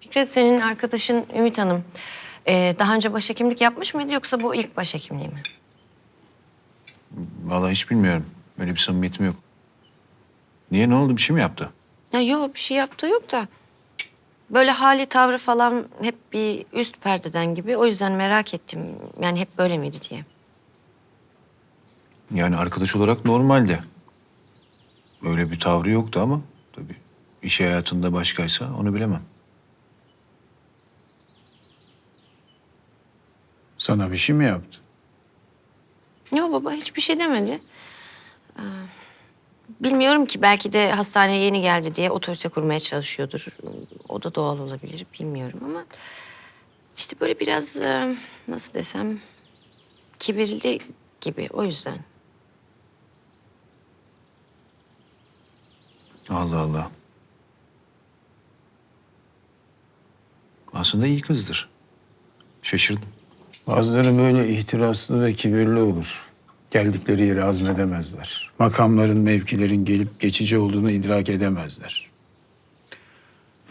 Fikret senin arkadaşın Ümit Hanım. Ee, daha önce başhekimlik yapmış mıydı yoksa bu ilk başhekimliği mi? Vallahi hiç bilmiyorum. Öyle bir samimiyetim yok. Niye ne oldu bir şey mi yaptı? Ya yok bir şey yaptığı yok da. Böyle hali tavrı falan hep bir üst perdeden gibi. O yüzden merak ettim. Yani hep böyle miydi diye. Yani arkadaş olarak normalde. Öyle bir tavrı yoktu ama tabii iş hayatında başkaysa onu bilemem. Sana bir şey mi yaptı? Yok baba hiçbir şey demedi. Ee, bilmiyorum ki belki de hastaneye yeni geldi diye otorite kurmaya çalışıyordur. O da doğal olabilir bilmiyorum ama... işte böyle biraz e, nasıl desem kibirli gibi o yüzden. Allah Allah. Aslında iyi kızdır. Şaşırdım. Bazıları böyle ihtiraslı ve kibirli olur. Geldikleri yeri azmedemezler. Makamların, mevkilerin gelip geçici olduğunu idrak edemezler.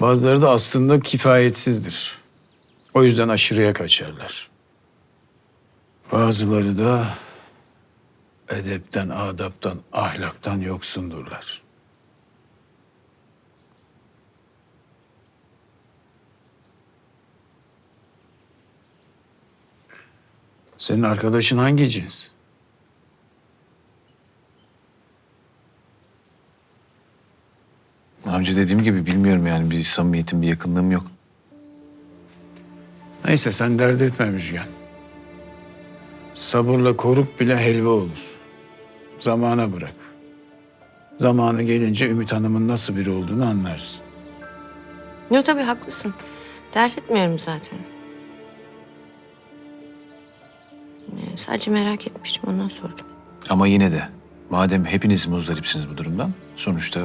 Bazıları da aslında kifayetsizdir. O yüzden aşırıya kaçarlar. Bazıları da edepten, adaptan, ahlaktan yoksundurlar. Senin arkadaşın hangi cins? Önce dediğim gibi bilmiyorum yani bir samimiyetim, bir yakınlığım yok. Neyse sen dert etme Müjgan. Sabırla koruk bile helva olur. Zamana bırak. Zamanı gelince Ümit Hanım'ın nasıl biri olduğunu anlarsın. Yok tabii haklısın. Dert etmiyorum zaten. Sadece merak etmiştim ondan sordum. Ama yine de madem hepiniz muzdaripsiniz bu durumdan sonuçta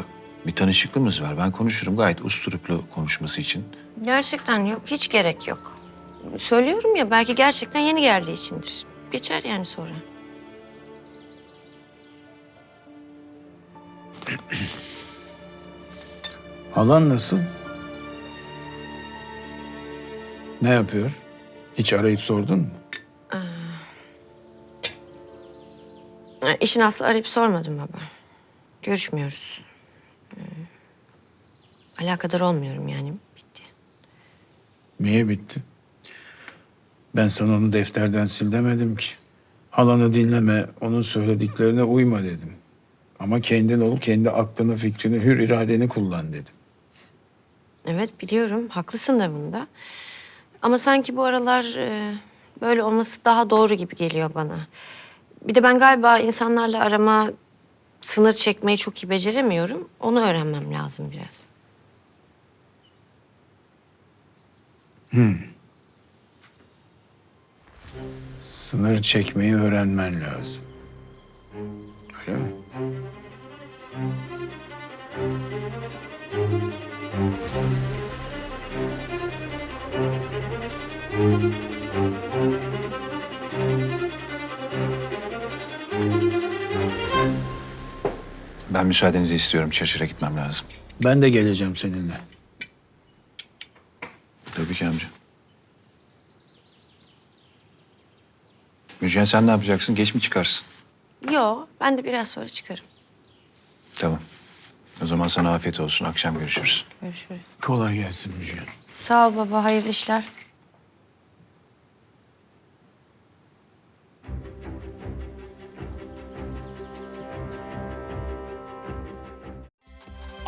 bir tanışıklığımız var. Ben konuşurum gayet usturuplu konuşması için. Gerçekten yok hiç gerek yok. Söylüyorum ya belki gerçekten yeni geldiği içindir. Geçer yani sonra. Halan nasıl? Ne yapıyor? Hiç arayıp sordun mu? Ha, İşin aslı arayıp sormadım baba. Görüşmüyoruz. Ee, alakadar olmuyorum yani. Bitti. Niye bitti? Ben sana onu defterden sil demedim ki. Halanı dinleme, onun söylediklerine uyma dedim. Ama kendin ol, kendi aklını, fikrini, hür iradeni kullan dedim. Evet biliyorum. Haklısın da bunda. Ama sanki bu aralar e, böyle olması daha doğru gibi geliyor bana. Bir de ben galiba insanlarla arama, sınır çekmeyi çok iyi beceremiyorum. Onu öğrenmem lazım biraz. Sınır çekmeyi öğrenmen lazım. Öyle mi? Ben müsaadenizi istiyorum. Çarşıra gitmem lazım. Ben de geleceğim seninle. Tabii ki amca. Müjgan sen ne yapacaksın? Geç mi çıkarsın? Yo, ben de biraz sonra çıkarım. Tamam. O zaman sana afiyet olsun. Akşam görüşürüz. Görüşürüz. Kolay gelsin Müjgan. Sağ ol baba, hayırlı işler.